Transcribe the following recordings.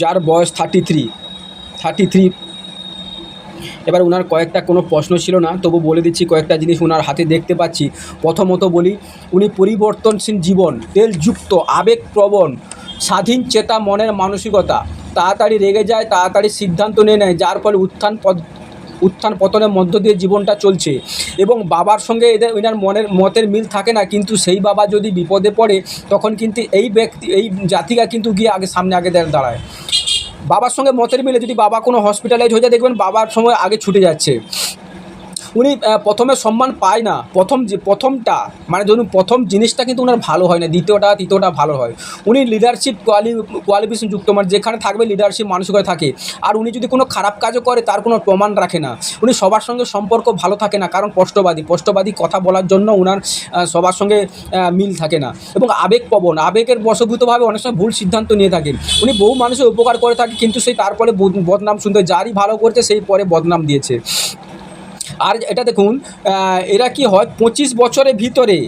যার বয়স thirty three thirty three এবার ওনার কয়েকটা কোনো প্রশ্ন ছিল না, তবু বলে দিচ্ছি কয়েকটা জিনিস ওনার হাতে দেখতে পাচ্ছি। প্রথমত বলি, উনি পরিবর্তনশীল জীবন, তেলযুক্ত, আবেগপ্রবণ, স্বাধীন, চেতা, মনের মানসিকতা, তাড়াতাড়ি রেগে যায়, তাড়াতাড়ি সিদ্ধান্ত নিয়ে নেয়, যার ফলে উত্থান পদ উত্থান পতনের মধ্য দিয়ে জীবনটা চলছে। এবং বাবার সঙ্গে এদের, এনার মনের, মতের মিল থাকে না, কিন্তু সেই বাবা যদি বিপদে পড়ে, তখন কিন্তু এই ব্যক্তি, এই জাতিকা কিন্তু গিয়ে আগে সামনে আগে দাঁড়ায়। বাবার সঙ্গে মতের মিলে যদি বাবা কোনো হসপিটালাইজ হয়ে যায়, দেখবেন বাবার সময় আগে ছুটে যাচ্ছে। উনি প্রথমে সম্মান পায় না। প্রথম যে, প্রথমটা মানে ধরুন প্রথম জিনিসটা কিন্তু ওনার ভালো হয় না, দ্বিতীয়টা, তৃতীয়টা ভালো হয়। উনি লিডারশিপ কোয়ালি কোয়ালিফিকেশন যুক্ত মানে যেখানে থাকবে লিডারশিপ মানসিকতা থাকে। আর উনি যদি কোনো খারাপ কাজও করে, তার কোনো প্রমাণ রাখে না। উনি সবার সঙ্গে সম্পর্ক ভালো থাকে না, কারণ স্পষ্টবাদী স্পষ্টবাদী কথা বলার জন্য ওনার সবার সঙ্গে মিল থাকে না। এবং আবেগপ্রবণ আবেগের বশভূতভাবে অনেক সময় ভুল সিদ্ধান্ত নিয়ে থাকেন উনি বহু মানুষের উপকার করে থাকে, কিন্তু সেই তারপরে বদ- বদনাম শুনতে, যারই ভালো করছে, সেই পরে বদনাম দিয়েছে। আর এটা দেখুন এরা কি হয় পঁচিশ বছরের ভিতরে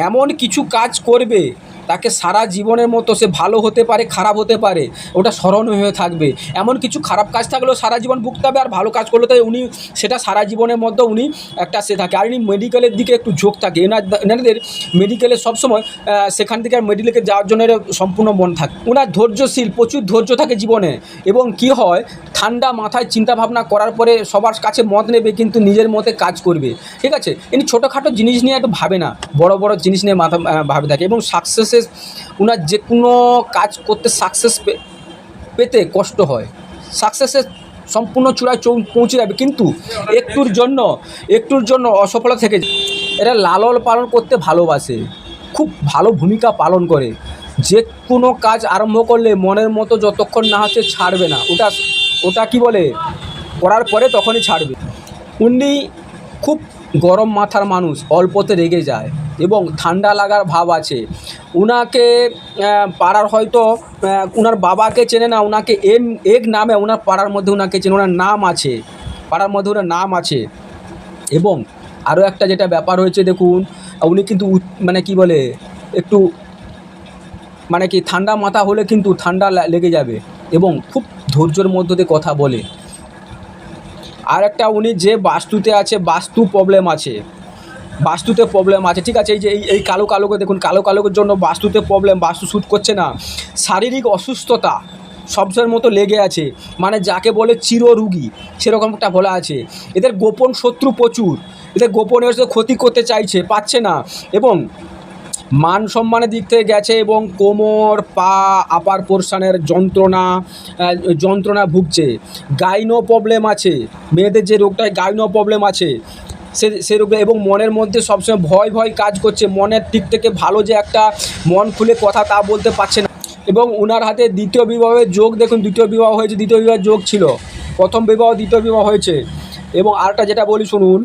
এমন কিছু কাজ করবে তাকে সারা জীবনের মতো সে ভালো হতে পারে, খারাপ হতে পারে, ওটা স্মরণীয় হয়ে থাকবে। এমন কিছু খারাপ কাজ থাকলেও সারা জীবন ভুগতে হবে আর ভালো কাজ করলে তো উনি সেটা সারা জীবনের মধ্যে উনি একটা সে থাকে। আর ইনি মেডিকেলের দিকে একটু ঝোঁক থাকে। এনার এনাদের মেডিকেলে সবসময় সেখান থেকে আর মেডিকেলে যাওয়ার জন্য সম্পূর্ণ মন থাকে। ওনার ধৈর্যশীল, প্রচুর ধৈর্য থাকে জীবনে। এবং কি হয়, ঠান্ডা মাথায় চিন্তা ভাবনা করার পরে সবার কাছে মত নেবে, কিন্তু নিজের মতে কাজ করবে। ঠিক আছে? ইনি ছোটোখাটো জিনিস নিয়ে একটু ভাবে না। বড় বড় জিনিস নিয়ে মাথা ভাবে থাকে। এবং সাকসেসে ওনার যে কোনো কাজ করতে সাকসেস পেতে কষ্ট হয়। সাকসেসের সম্পূর্ণ চূড়ায় পৌঁছে যাবে। কিন্তু একটুর জন্য একটুর জন্য অসফলতা থেকে। এরা লালন পালন করতে ভালোবাসে। খুব ভালো ভূমিকা পালন করে। যে কোনো কাজ আরম্ভ করলে মনের মতো যতক্ষণ না হচ্ছে ছাড়বে না। ওটা ওটা কি বলে? করার পরে তখনই ছাড়বে। উনি খুব গরম মাথার মানুষ, অল্পতে রেগে যায়। এবং ঠান্ডা লাগার ভাব আছে। উনাকে পাড়ার হয়তো উনার বাবাকে চেনে না ওনাকে এম এক নামে ওনার পাড়ার মধ্যে ওনাকে চেনে ওনার নাম আছে। পাড়ার মধ্যে ওনার নাম আছে। এবং আরও একটা যেটা ব্যাপার হয়েছে, দেখুন, উনি কিন্তু মানে কি বলে, একটু মানে কি, ঠান্ডা মাথা হলে কিন্তু ঠান্ডা লেগে যাবে এবং খুব ধৈর্যের মধ্য দিয়ে কথা বলে। আর একটা উনি যে বাস্তুতে আছে, বাস্তু প্রবলেম আছে। বাস্তুতে প্রবলেম আছে, ঠিক আছে? এই যে এই কালো কালোকে দেখুন, কালো কালোকের জন্য বাস্তুতে প্রবলেম বাস্তু শ্যুট করছে না। শারীরিক অসুস্থতা সবসময়ের মতো লেগে আছে। মানে যাকে বলে চিররুগী, সেরকম একটা বলা আছে। এদের গোপন শত্রু প্রচুর। এদের গোপন এসে ক্ষতি করতে চাইছে, পাচ্ছে না। এবং মান সম্মানের দিক থেকে গেছে এবং কোমর, পা আপার পোর্শনের যন্ত্রণা যন্ত্রণা ভুগছে। গাইনো প্রবলেম আছে। মেয়েদের যে রোগটায় গাইনো প্রবলেম আছে। সে সে রোগটা এবং মনের মধ্যে সবসময় ভয় ভয় কাজ করছে। মনের দিক থেকে ভালো যে একটা মন খুলে কথা তা বলতে পারছে না। এবং উনার হাতে দ্বিতীয় বিবাহের যোগ, দেখুন দ্বিতীয় বিবাহ হয়েছে, দ্বিতীয় বিবাহের যোগ ছিল। প্রথম বিবাহ, দ্বিতীয় বিবাহ হয়েছে। এবং আরেকটা যেটা বলি শুনুন,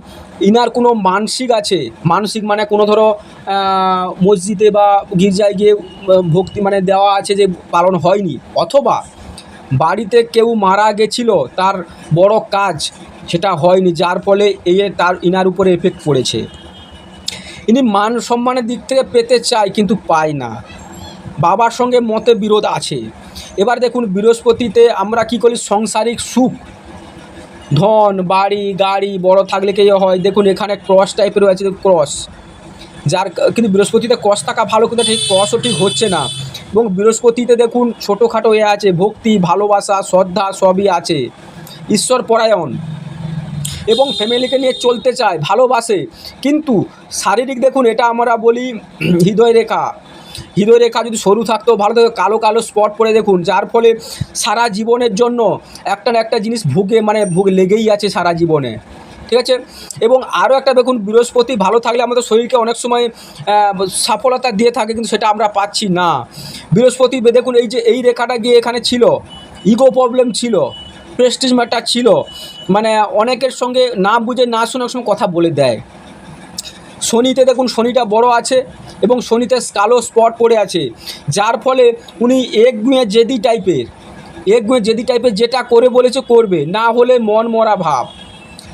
ইনার কোনো মানসিক আছে? মানসিক মানে কোনো ধরো মসজিদে বা গির্জায় গিয়ে ভক্তি মানে দেওয়া আছে যে পালন হয়নি। অথবা বাড়িতে কেউ মারা গেছিল, তার বড় কাজ সেটা হয়নি, যার ফলে এই তার ইনার উপরে এফেক্ট পড়েছে। ইনি মান সম্মানের দিক থেকে পেতে চায়, কিন্তু পায় না। বাবার সঙ্গে মতে বিরোধ আছে। এবার দেখুন, বৃহস্পতিতে আমরা কি করি? সংসারিক সুখ। ধন, বাড়ি, গাড়ি, বড় থাকলে কে হয়। দেখুন, এখানে ক্রস টাইপের আছে ক্রস যার কিন্তু বৃহস্পতিতে ক্রস থাকা ভালো, কিন্তু ঠিক ক্রসও ঠিক হচ্ছে না। এবং বৃহস্পতিতে দেখুন, ছোটোখাটো এ আছে, ভক্তি, ভালোবাসা, শ্রদ্ধা সবই আছে। ঈশ্বর পরায়ণ। এবং ফ্যামিলিকে নিয়ে চলতে চায়, ভালোবাসে। কিন্তু শারীরিক দেখুন, এটা আমরা বলি হৃদয় রেখা হৃদয় রেখা যদি সরু থাকতো, ভালো থাকতো, কালো কালো স্পট পড়ে দেখুন, যার ফলে সারা জীবনের জন্য একটা না একটা জিনিস ভুগে মানে ভুগ লেগেই আছে সারা জীবনে। ঠিক আছে? এবং আরও একটা দেখুন, বৃহস্পতি ভালো থাকলে আমাদের শরীরকে অনেক সময় সফলতা দিয়ে থাকে, কিন্তু সেটা আমরা পাচ্ছি না। বৃহস্পতি দেখুন, এই যে, এই রেখাটা গিয়ে এখানে ছিল ইগো প্রবলেম ছিল প্রেস্টিজ ম্যাটার ছিল মানে অনেকের সঙ্গে না বুঝে, না শুনে সময় কথা বলে দেয়। শনিতে দেখুন, শনিটা বড় আছে এবং শনিতে কালো স্পট পড়ে আছে। যার ফলে উনি এক মেয়ে জেদি টাইপের এক মেয়ে জেদি টাইপের যেটা করে বলেছে, করবে। না হলে মন মরা ভাব।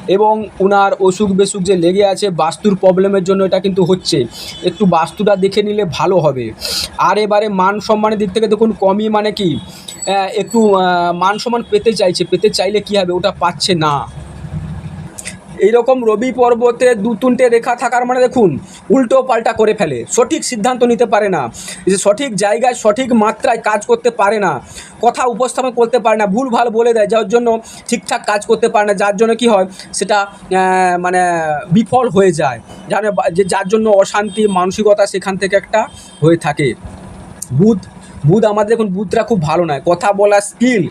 এবং উনার অসুখ বেসুখ যে লেগে আছে, বাস্তুর প্রবলেমের জন্য এটা কিন্তু হচ্ছে। একটু বাস্তুটা দেখে নিলে ভালো হবে। আর এবারে মান সম্মানের দিক থেকে দেখুন, কমই মানে কি? একটু মান সম্মান পেতে চাইছে। পেতে চাইলে কি হবে? ওটা পাচ্ছে না। এইরকম রবি পর্বতে দু তিনটে রেখা থাকার মানে দেখুন, উল্টো পাল্টা করে ফেলে। সঠিক সিদ্ধান্ত নিতে পারে না। যে সঠিক জায়গায় সঠিক মাত্রায় কাজ করতে পারে না। কথা উপস্থাপন করতে পারে না ভুল ভালো বলে দেয়, যার জন্য ঠিকঠাক কাজ করতে পারে না, যার জন্য কি হয়, সেটা মানে বিফল হয়ে যায়। জানে যে, যার জন্য অশান্তি, মানসিকতা সেখান থেকে একটা হয়ে থাকে। বুধ বুধ আমাদের এখন বুধরা খুব ভালো নয়। কথা বলার স্কিল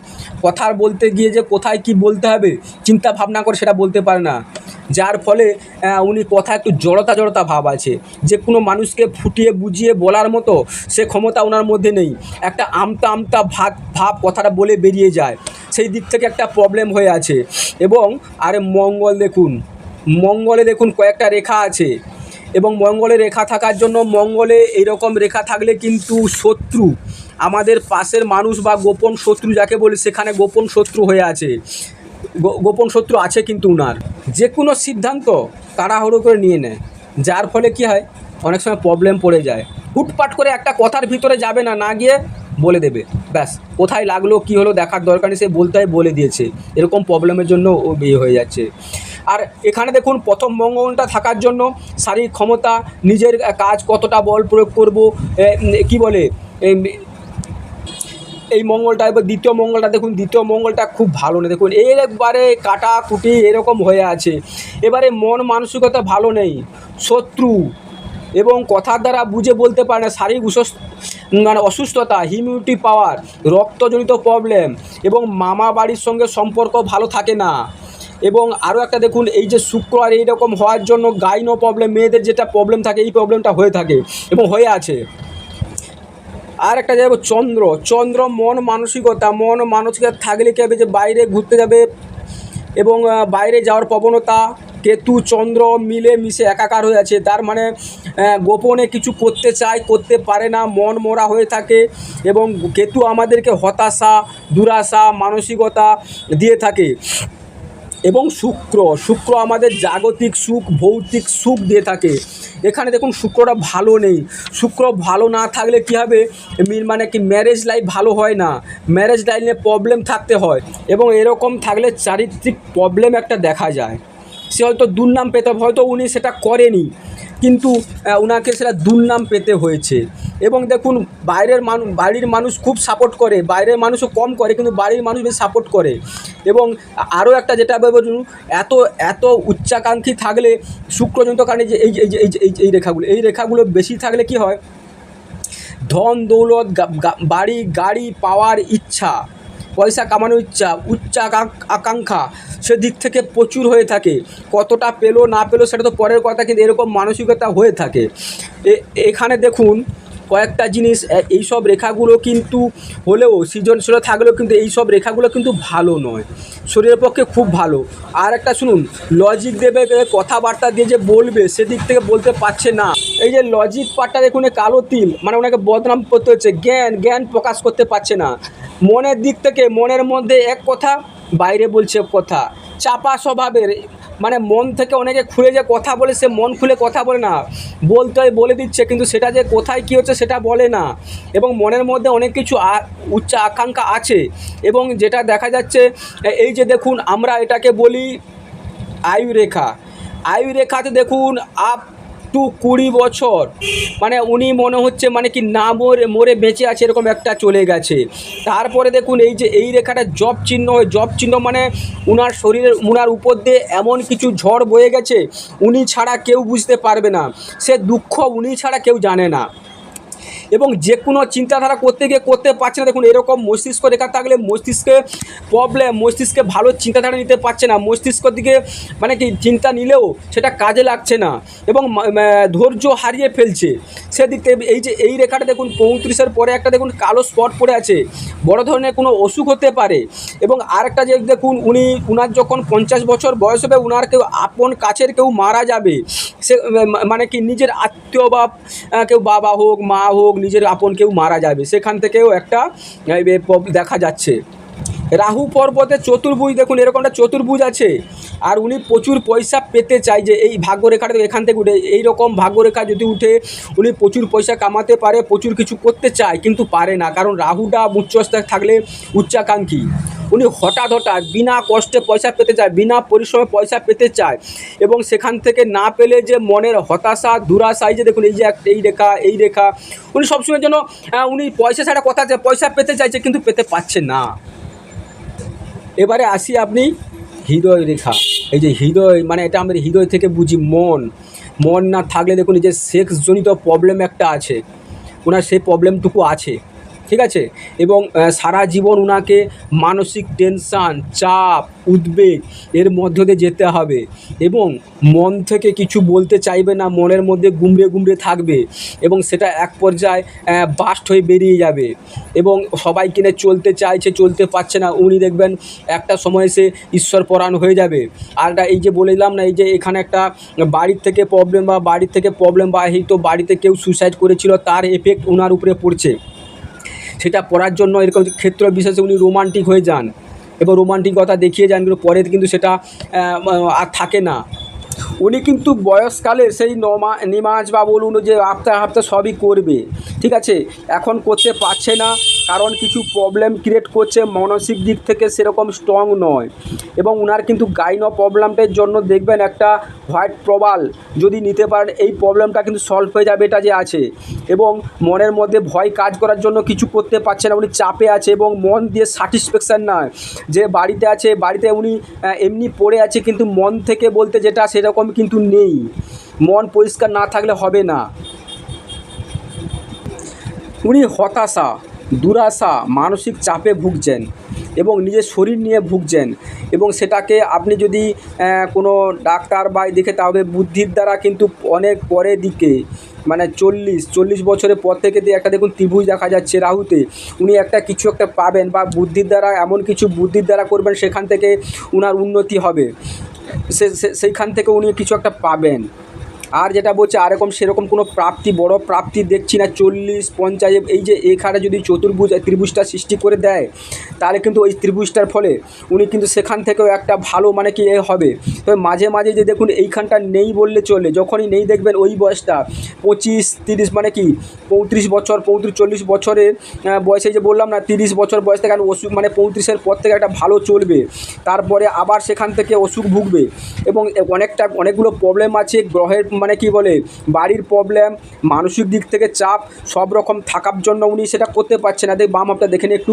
কথার বলতে গিয়ে যে কোথায় কি বলতে হবে, চিন্তা ভাবনা করে সেটা বলতে পারে না। যার ফলে উনি কথা একটু জড়তা জড়তা ভাব আছে। যে কোনো মানুষকে ফুটিয়ে বুঝিয়ে বলার মতো সে ক্ষমতা ওনার মধ্যে নেই। একটা আমতা আমতা ভাব ভাব কথাটা বলে বেরিয়ে যায়। সেই দিক থেকে একটা প্রবলেম হয়ে আছে। এবং আরে মঙ্গল দেখুন, মঙ্গলে দেখুন কয়েকটা রেখা আছে। এবং মঙ্গলে রেখা থাকার জন্য মঙ্গলে এইরকম রেখা থাকলে কিন্তু শত্রু। আমাদের পাশের মানুষ বা গোপন শত্রু যাকে বলি, সেখানে গোপন শত্রু হয়ে আছে। গোপন শত্রু আছে কিন্তু উনার। যে কোনো সিদ্ধান্ত তাড়াহুড়ো করে নিয়ে নেয়। যার ফলে কি হয়, অনেক সময় প্রবলেম পড়ে যায়। হুটপাট করে একটা কথার ভিতরে যাবে না না গিয়ে বলে দেবে। ব্যাস, কোথায় লাগল, কি হলো, দেখার দরকার নেই, সে বলতে বলে দিয়েছে। এরকম প্রবলেমের জন্য ও বিয়ে হয়ে যাচ্ছে। আর এখানে দেখুন, প্রথম মঙ্গলটা থাকার জন্য শারীরিক ক্ষমতা, নিজের কাজ কতটা বল প্রয়োগ করব কি বলে এই মঙ্গলটা, এবার দ্বিতীয় মঙ্গলটা দেখুন, দ্বিতীয় মঙ্গলটা খুব ভালো না দেখুন এর একবারে কাটা কুটি এরকম হয়ে আছে। এবারে মন মানসিকতা ভালো নেই, শত্রু এবং কথার দ্বারা বুঝে বলতে পারে না, শারীরিক মানে অসুস্থতা হিমিউনিটি পাওয়ার রক্তজনিত প্রবলেম এবং মামা বাড়ির সঙ্গে সম্পর্ক ভালো থাকে না। এবং আরও একটা দেখুন, এই যে শুক্র আর এইরকম হওয়ার জন্য গাইনো প্রবলেম মেয়েদের যেটা প্রবলেম থাকে, এই প্রবলেমটা হয়ে থাকে এবং হয়ে আছে। আর একটা যাব চন্দ্র। চন্দ্র মন মানসিকতা মন মানসিকতা থাকলে কী হবে যে বাইরে ঘুরতে যাবে? এবং বাইরে যাওয়ার প্রবণতা, কেতু, চন্দ্র মিলে মিশে একাকার হয়ে আছে। তার মানে গোপনে কিছু করতে চায়, করতে পারে না, মন মরা হয়ে থাকে। এবং কেতু আমাদেরকে হতাশা, দুরাশা, মানসিকতা দিয়ে থাকে। এবং শুক্র। শুক্র আমাদের জাগতিক সুখ, ভৌতিক সুখ দিয়ে থাকে। এখানে দেখুন, শুক্রটা ভালো নেই। শুক্র ভালো না থাকলে কী হবে? মানে কি ম্যারেজ লাইফ ভালো হয় না। ম্যারেজ লাইফ নিয়ে প্রবলেম থাকতে হয়। এবং এরকম থাকলে চারিত্রিক প্রবলেম একটা দেখা যায়। সে হয়তো দুর্নাম পেতে হয়তো উনি সেটা করেনি। কিন্তু ওনাকে সেটা দুর্নাম পেতে হয়েছে। এবং দেখুন, বাইরের মানুষ বাড়ির মানুষ খুব সাপোর্ট করে, বাইরের মানুষও কম করে, কিন্তু বাড়ির মানুষ বেশি সাপোর্ট করে। এবং আরও একটা যেটা বলুন, এত এত উচ্চাকাঙ্ক্ষী থাকলে শুক্রজনিত কারণে যে এই এই এই এই রেখাগুলো এই রেখাগুলো বেশি থাকলে কি হয়? ধন, দৌলত বাড়ি, গাড়ি, পাওয়ার, ইচ্ছা পয়সা কামানোর ইচ্ছা, উচ্চ আকাঙ্ক- আকাঙ্ক্ষা সেদিক থেকে প্রচুর হয়ে থাকে। কতটা পেল না পেল সেটা তো পরের কথা, কিন্তু এরকম মানসিকতা হয়ে থাকে। এখানে দেখুন কয়েকটা জিনিস, এ- এইসব রেখাগুলো কিন্তু হলেও সৃজনশীল থাকলেও কিন্তু এইসব রেখাগুলো কিন্তু ভালো নয়। শরীরের পক্ষে খুব ভালো। আর একটা শুনুন লজিক দেবে কথাবার্তা দিয়ে যে বলবে, সেদিক থেকে বলতে পারছে না। এই যে লজিক পার্টটা দেখুন কালো তিল মানে ওনাকে বদনাম করতে হচ্ছে, জ্ঞান জ্ঞান প্রকাশ করতে পারছে না। মনের দিক থেকে, মনের মধ্যে এক কথা, বাইরে বলছে কথা। চাপা স্বভাবের মানে মন থেকে অনেকে খুলে যে কথা বলে, সে মন খুলে কথা বলে না। বলতে হয়, বলে দিচ্ছে, কিন্তু সেটা যে কোথায় কী হচ্ছে সেটা বলে না। এবং মনের মধ্যে অনেক কিছু উচ্চ আকাঙ্ক্ষা আছে। এবং যেটা দেখা যাচ্ছে এই যে দেখুন, আমরা এটাকে বলি আয়ুরেখা। আয়ুরেখাতে দেখুন, আপ টু কুড়ি বছর। মানে উনি মনে হচ্ছে মানে কি না মরে মরে বেঁচে আছে এরকম একটা চলে গেছে। তারপরে দেখুন এই যে, এই রেখাটা জব চিহ্ন জব চিহ্ন মানে উনার শরীরের, উনার উপর দিয়ে এমন কিছু ঝড় বয়ে গেছে, উনি ছাড়া কেউ বুঝতে পারবে না। সে দুঃখ উনি ছাড়া কেউ জানে না। এবং যে কোনো চিন্তাধারা করতে গিয়ে করতে পারছে না। দেখুন, এরকম মস্তিষ্ক রেখা থাকলে মস্তিষ্কে প্রবলেম মস্তিষ্কে ভালো চিন্তাধারা নিতে পারছে না। মস্তিষ্কর দিকে মানে কি, চিন্তা নিলেও সেটা কাজে লাগছে না এবং ধৈর্য হারিয়ে ফেলছে। সেদিক থেকে এই যে, এই রেখাটা দেখুন, পঁয়ত্রিশের পরে একটা দেখুন কালো স্পট পড়ে আছে। বড় ধরনের কোনো অসুখ হতে পারে। এবং আরেকটা যে দেখুন, উনি, উনার যখন পঞ্চাশ বছর বয়স হবে, উনার কেউ আপন কাছের কেউ মারা যাবে। সে মানে কি, নিজের আত্মীয় বা কেউ বাবা হোক, মা হোক নিজের আপন কেউ মারা যাবে। সেখান থেকেও একটা দেখা যাচ্ছে। রাহু পর্বতে চতুর্ভুজ, দেখুন, এরকম একটা চতুর্ভুজ আছে। আর উনি প্রচুর পয়সা পেতে চায় যে এই ভাগ্যরেখাটা এখান থেকে উঠে এই রকম ভাগ্যরেখা যদি উঠে, উনি প্রচুর পয়সা কামাতে পারে, প্রচুর কিছু করতে চায়, কিন্তু পারে না। কারণ রাহুটা উচ্চস্থায় থাকলে উচ্চাকাঙ্ক্ষী। উনি হঠাৎ হঠাৎ বিনা কষ্টে পয়সা পেতে চায়, বিনা পরিশ্রমে পয়সা পেতে চায়। এবং সেখান থেকে না পেলে যে মনের হতাশা, দুরাশা, এই যে দেখুন, এই যে এক- এই রেখা এই রেখা, উনি সবসময় যেন উনি পয়সা ছাড়া কথা পয়সা পেতে চাইছে, কিন্তু পেতে পারছে না। এবারে আসি আপনি হৃদয় রেখা। এই যে হৃদয় মানে এটা আমাদের হৃদয় থেকে বুঝি মন। মন না থাকলে দেখুন এই যে সেক্সজনিত প্রবলেম একটা আছে। ওনার সেই প্রবলেমটুকু আছে। ঠিক আছে? এবং সারা জীবন ওনাকে মানসিক টেনশান চাপ, উদ্বেগ এর মধ্য দিয়ে যেতে হবে। এবং মন থেকে কিছু বলতে চাইবে না, মনের মধ্যে গুমড়ে গুমড়ে থাকবে এবং সেটা এক পর্যায়ে বাস্ট হয়ে বেরিয়ে যাবে। এবং সবাই কিনে চলতে চাইছে, চলতে পারছে না, উনি দেখবেন একটা সময় সে ঈশ্বর পরায়ণ হয়ে যাবে। আর এই যে বলেছিলাম না, এই যে এখানে একটা বাড়ির থেকে প্রবলেম বা বাড়ির থেকে প্রবলেম বা এই তো বাড়িতে কেউ সুইসাইড করেছিল, তার এফেক্ট ওনার উপরে পড়ছে। সেটা পড়ার জন্য এরকম ক্ষেত্র বিশেষে উনি রোমান্টিক হয়ে যান। এবং রোমান্টিকতা দেখিয়ে যান, কিন্তু পরে কিন্তু সেটা আর থাকে না। উনি কিন্তু বয়সকালে সেই নমা নিমাজ বা বলুন, যে হাফতা হাফতা সবই করবে। ঠিক আছে? এখন করতে পারছে না, কারণ কিছু প্রবলেম ক্রিয়েট করছে, মানসিক দিক থেকে সেরকম স্ট্রং নয়। এবং ওনার কিন্তু গাইন প্রবলেমটার জন্য দেখবেন একটা হোয়াইট প্রবাল, যদি নিতে পারেন, এই প্রবলেমটা কিন্তু সলভ হয়ে যাবে, এটা যে আছে। এবং মনের মধ্যে ভয় কাজ করার জন্য কিছু করতে পারছে না, উনি চাপে আছে এবং মন দিয়ে স্যাটিসফ্যাকশান নয় যে বাড়িতে আছে, বাড়িতে উনি এমনি পড়ে আছে, কিন্তু মন থেকে বলতে যেটা সেরকম কিন্তু নেই। মন পরিষ্কার না থাকলে হবে না। উনি হতাশা, দুরাশা, মানসিক চাপে ভুগছেন এবং নিজের শরীর নিয়ে ভুগছেন এবং সেটাকে আপনি যদি কোনো ডাক্তার বা দেখে তাহলে বুদ্ধির দ্বারা কিন্তু অনেক পরের দিকে মানে চল্লিশ চল্লিশ বছরের পর থেকে একটা দেখুন ত্রিভুজ দেখা যাচ্ছে রাহুতে, উনি একটা কিছু একটা পাবেন বা বুদ্ধির দ্বারা, এমন কিছু বুদ্ধির দ্বারা করবেন সেখান থেকে উনার উন্নতি হবে। সেইখান থেকে উনি কিছু একটা পাবেন। আর যেটা বলছে আরকম সেরকম কোনো প্রাপ্তি, বড় প্রাপ্তি দেখছি না, চল্লিশ, পঞ্চাশ, এই যে এখানে যদি চতুর্ভুজ, ত্রিভুজটা সৃষ্টি করে দেয়, তাহলে কিন্তু ওই ত্রিভুজটার ফলে উনি কিন্তু সেখান থেকেও একটা ভালো মানে কি এ হবে। তবে মাঝে মাঝে যে দেখুন, এইখানটা নেই বললে চলে, যখনই নেই দেখবেন ওই বয়সটা, পঁচিশ, তিরিশ মানে কি, পঁয়ত্রিশ বছর, পঁয়ত্রিশ, চল্লিশ বছরের বয়সে যে বললাম না, তিরিশ বছর বয়স থেকে অসুখ মানে পঁয়ত্রিশের পর থেকে একটা ভালো চলবে, তারপরে আবার সেখান থেকে অসুখ ভুগবে, এবং অনেকটা, অনেকগুলো প্রবলেম আছে, গ্রহের মানে কি বলে, বাড়ির প্রবলেম মানসিক দিক থেকে চাপ, সব রকম থাকার জন্য উনি সেটা করতে পারছে না। দেখ, বাম আপটা দেখেন একটু।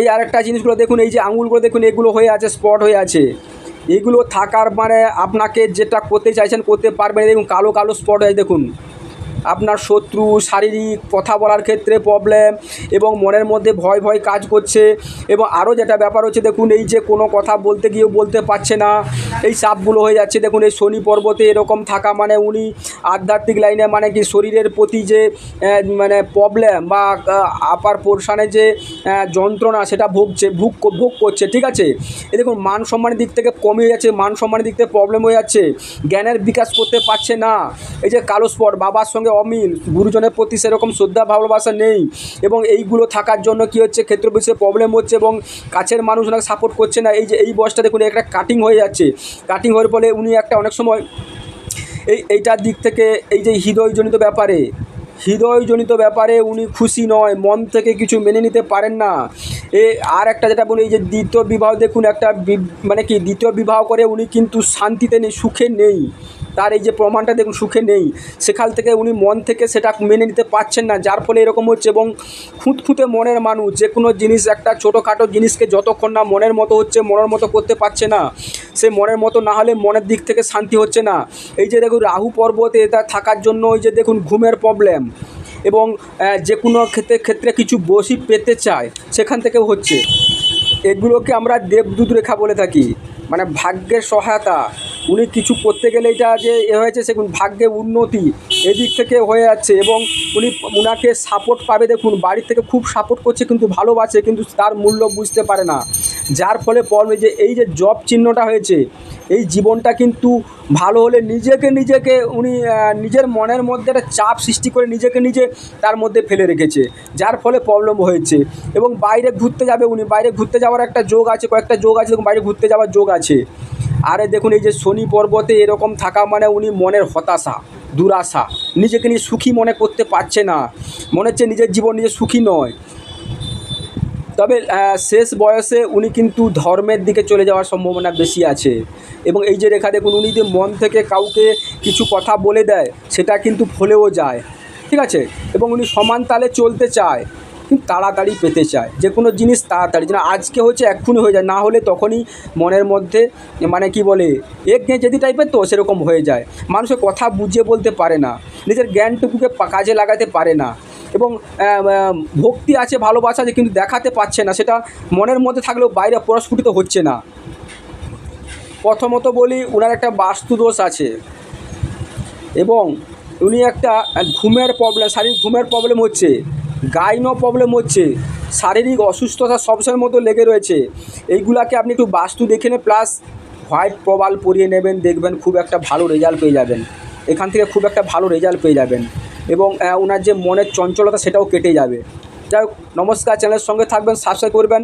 এই আরেকটা জিনিসগুলো দেখুন, এই যে আঙুলগুলো দেখুন, এগুলো হয়ে আছে স্পট হয়ে আছে। এগুলো থাকার মানে আপনাকে যেটা করতে চাইছেন, করতে পারবেন। দেখুন, কালো কালো স্পট হয়ে দেখুন। আপনার শত্রু, শারীরিক কথা বলার ক্ষেত্রে প্রবলেম এবং মনের মধ্যে ভয় ভয় কাজ করছে এবং আরও যেটা ব্যাপার হচ্ছে, দেখুন এই যে কোনো কথা বলতে গিয়েও বলতে পারছে না। এই সাপগুলো হয়ে যাচ্ছে, দেখুন এই শনি পর্বতে এরকম থাকা মানে উনি আধ্যাত্মিক লাইনে মানে কি শরীরের প্রতি যে মানে প্রবলেম বা আপার পোর্শানে যে যন্ত্রণা সেটা ভুগছে, ভুগ, ভোগ করছে, ঠিক আছে? এ দেখুন, মান সম্মানের দিক থেকে কমে যাচ্ছে, মান সম্মানের দিক থেকে প্রবলেম হয়ে যাচ্ছে, জ্ঞানের বিকাশ করতে পারছে না। এই যে কালো স্পট, বাবার সঙ্গে অমিল। গুরুজনের প্রতি সেরকম শ্রদ্ধা, ভালোবাসা নেই এবং এইগুলো থাকার জন্য কি হচ্ছে, ক্ষেত্র বিষয়ে প্রবলেম হচ্ছে এবং কাছের মানুষ ওনাকে সাপোর্ট করছে না। এই যে, এই বয়সটা দেখুন, একটা কাটিং হয়ে যাচ্ছে। কাটিং হওয়ার ফলে উনি একটা অনেক সময় এই, এইটার দিক থেকে এই যে হৃদয়জনিত ব্যাপারে হৃদয়জনিত ব্যাপারে উনি খুশি নয়, মন থেকে কিছু মেনে নিতে পারেন না। এ, আর একটা যেটা বলি, এই যে দ্বিতীয় বিবাহ দেখুন, একটা মানে কি, দ্বিতীয় বিবাহ করে উনি কিন্তু শান্তিতে নেই সুখে নেই। তার এই যে প্রমাণটা দেখুন, সুখে নেই। সেখান থেকে উনি মন থেকে সেটা মেনে নিতে পারছেন না। যার ফলে এরকম হচ্ছে এবং খুঁতখুঁতে মনের মানুষ, যে কোনো জিনিস, একটা ছোটোখাটো জিনিসকে যতক্ষণ না মনের মতো হচ্ছে, মনের মতো করতে পারছে না। সে মনের মতো না হলে মনের দিক থেকে শান্তি হচ্ছে না। এই যে দেখুন, রাহু পর্বতে এটা থাকার জন্য ওই যে দেখুন, ঘুমের প্রবলেম এবং যে কোনো ক্ষেত্রে ক্ষেত্রে কিছু বসি পেতে চায়, সেখান থেকেও হচ্ছে। এগুলোকে আমরা দেবদূত রেখা বলে থাকি। মানে ভাগ্যের সহায়তা। উনি কিছু করতে গেলে এটা যে এ হয়েছে, সেগুন ভাগ্যে উন্নতি এদিক থেকে হয়ে যাচ্ছে এবং উনি উনাকে সাপোর্ট পাবে। দেখুন, বাড়ির থেকে খুব সাপোর্ট করছে, কিন্তু ভালোবাসে, কিন্তু তার মূল্য বুঝতে পারে না। যার ফলে পড়বে যে, এই যে জব চিহ্নটা হয়েছে এই জীবনটা কিন্তু ভালো হলে নিজেকে নিজেকে উনি নিজের মনের মধ্যে একটা চাপ সৃষ্টি করে নিজেকে নিজে তার মধ্যে ফেলে রেখেছে, যার ফলে প্রবলেম হয়েছে। এবং বাইরে ঘুরতে যাবে উনি, বাইরে ঘুরতে যাওয়ার একটা যোগ আছে, কয়েকটা যোগ আছে এবং বাইরে ঘুরতে যাওয়ার যোগ আছে। আরে দেখুন এই যে শনি পর্বতে এরকম থাকা মানে উনি মনের হতাশা, দুরাশা, নিজেকে নিয়ে সুখী মনে করতে পারছে না। মনে হচ্ছে নিজের জীবন নিজে সুখী নয়। তবে শেষ বয়সে উনি কিন্তু ধর্মের দিকে চলে যাওয়ার সম্ভাবনা বেশি আছে। এবং এই যে রেখা দেখুন, উনি যে মন থেকে কাউকে কিছু কথা বলে দেয়, সেটা কিন্তু ফলেও যায়। ঠিক আছে? এবং উনি সমান তালে চলতে চায়, কিন্তু তাড়াতাড়ি পেতে চায়। যে কোনো জিনিস তাড়াতাড়ি, যেন আজকে হচ্ছে এক্ষুনি হয়ে যায়। না হলে তখনই মনের মধ্যে মানে কি বলে এক নিয়ে যেদি টাইপের তো সেরকম হয়ে যায়। মানুষের কথা বুঝিয়ে বলতে পারে না। নিজের জ্ঞানটুকুকে কাজে লাগাতে পারে না। এবং ভক্তি আছে, ভালোবাসা আছে, কিন্তু দেখাতে পারছে না। সেটা মনের মধ্যে থাকলেও বাইরে প্রস্ফুটিত হচ্ছে না। প্রথমত বলি ওনার একটা বাস্তুদোষ আছে। এবং উনি একটা ঘুমের প্রবলেম শারীরিক ঘুমের প্রবলেম হচ্ছে, গাইনো প্রবলেম হচ্ছে, শারীরিক অসুস্থতা সবসময়ের মতো লেগে রয়েছে। এইগুলাকে আপনি একটু বাস্তু দেখে নেন প্লাস হোয়াইট প্রবাল পরিয়ে নেবেন, দেখবেন খুব একটা ভালো রেজাল্ট পেয়ে যাবেন। এখান থেকে খুব একটা ভালো রেজাল্ট পেয়ে যাবেন। এবং ওনার যে মনের চঞ্চলতা সেটাও কেটে যাবে। যাই হোক, নমস্কার, চ্যানেলের সঙ্গে থাকবেন সাবস্ক্রাইব করবেন।